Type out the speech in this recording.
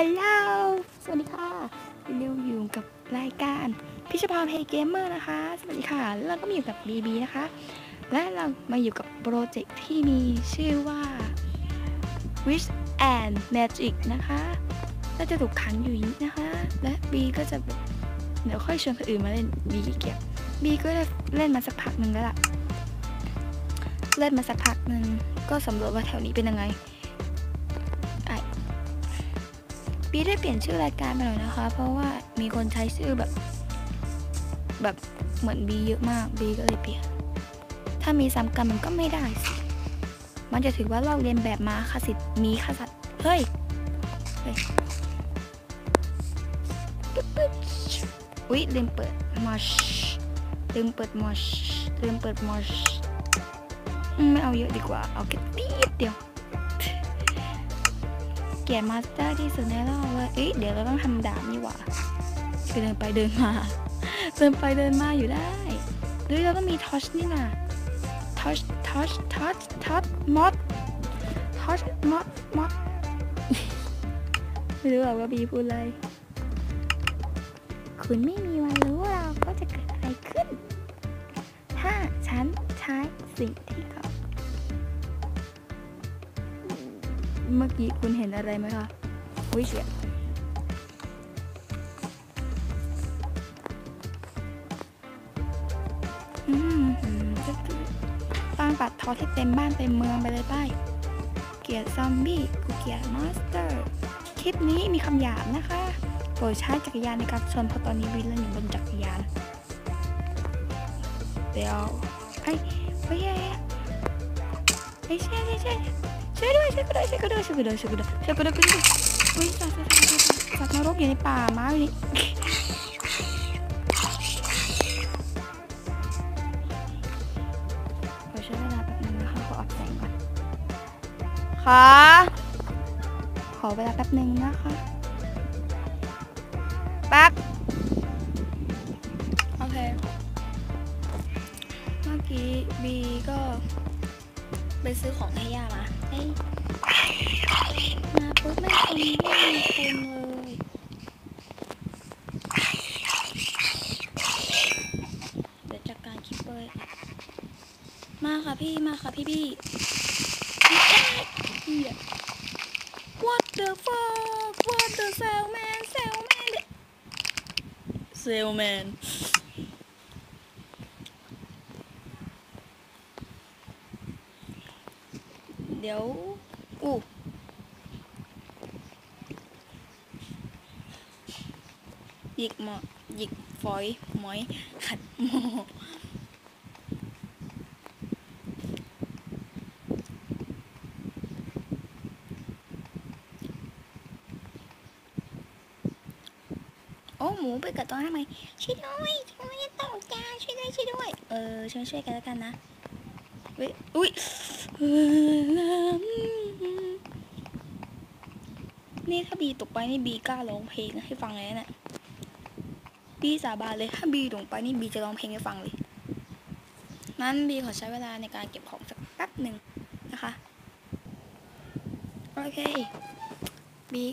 ฮัลโหล สวัสดีค่ะนิวอยู่กับรายการพิชพรเพย์เกมเมอร์นะคะ สวัสดีค่ะ แล้วเราก็มาอยู่กับบีบีนะคะ และเรามาอยู่กับโปรเจกต์ที่มีชื่อว่า Wish and Magic นะคะก็จะถูกขังอยู่นี้นะคะ และบีก็จะเดี๋ยวค่อยชวนคนอื่นมาเล่นบีขี้เกียจบีก็เล่นมาสักพักหนึ่งแล้วล่ะ เล่นมาสักพักหนึ่งก็สำรวจว่าแถวนี้เป็นยังไง บีได้เปลี่ยนชื่อรายการไปหน่อยนะคะ เพราะว่ามีคนใช้ชื่อแบบ แบบเหมือนบีเยอะมากบีก็เลยเปลี่ยน ถ้ามีซ้ำกันมันก็ไม่ได้สิ มันจะถือว่าลอกเลียนแบบมาคสิทธิ์มีคสัตว์เฮ้ยเฮ้ยปึ๊บปึ๊บอุ๊ยลืมเปิดมอชลืมเปิดมอชลืมเปิดมอชไม่เอาเยอะดีกว่า เอาแค่นิดเดียว เกลียดมาสเตอร์ที่สุดในโลกเลยเอ๊ะเดี๋ยวเราต้องทำดาบนี่หว่าคือเดินไปเดินมาเดินไปเดินมาอยู่ได้หรือเราต้องมีทอชนี่นะทอชทอชทอชทอชมอดทอชมอดมอดไม่รู้หรอกว่าบีพูดอะไรคุณไม่มีวันรู้เราก็จะเกิดอะไรขึ้น ถ้าฉันใช้สิ่งที่เขา เมื่อกี้คุณเห็นอะไรไหมคะอุ้ยเสียอืมก็คือตั้งปัดทอที่เต็มบ้านเต็มเมืองไปเลยป้ายเกลียดซอมบี้กูเกลียดมอนสเตอร์ คลิปนี้มีคำหยาบนะคะโปรดใช้จักรยานในการชนเพราะตอนนี้วินเล่นอยู่บนจักรยาน เดี๋ยวไอ้เฮ้ยไอ้ยใช่ใช่ใช่ ช่วยด้วยช่วยกูด้วยช่วยกูด้วยช่วยกูด้วยช่วยกูด้วยช่วยกูด้วยช่วยกูด้วยอุ้ยสัตว์สัตว์สัตว์สัตว์สัตว์นรกอยู่ในป่าม้าอยู่นี่ขอใช้เวลาแป๊บนึงนะคะขออัพแสงก่อนค่ะขอเวลาแป๊บนึงนะคะแป๊บโอเคเมื่อกี้บีก็ไปซื้อของให้ย่ามามาปุ๊บไม่คนไม่มีคนเลยเดี๋ยวจัดการคิปเปอร์มาค่ะพี่มาค่ะพี่พี่เฮีย What the fuck What the salesman salesman salesman เดี๋ยวอู้หยิกหมอหยิกฝอยหมอยขัดหมอโอ้หมูไปกัดตอนทำไมช่วยด้วยช่วยด้วยตกใจช่วยด้วยช่วยด้วย เออช่วยช่วยกันแล้วกันนะ เว้ยอุ้ยนี่ถ้าบีตกไปนี่บีกล้าร้องเพลงให้ฟังเลยนะเนี่ยบีสาบานเลยถ้าบีตกไปนี่บีจะร้องเพลงให้ฟังเลยนั้นบีขอใช้เวลาในการเก็บของสักแป๊บหนึ่งนะคะ โอเคบี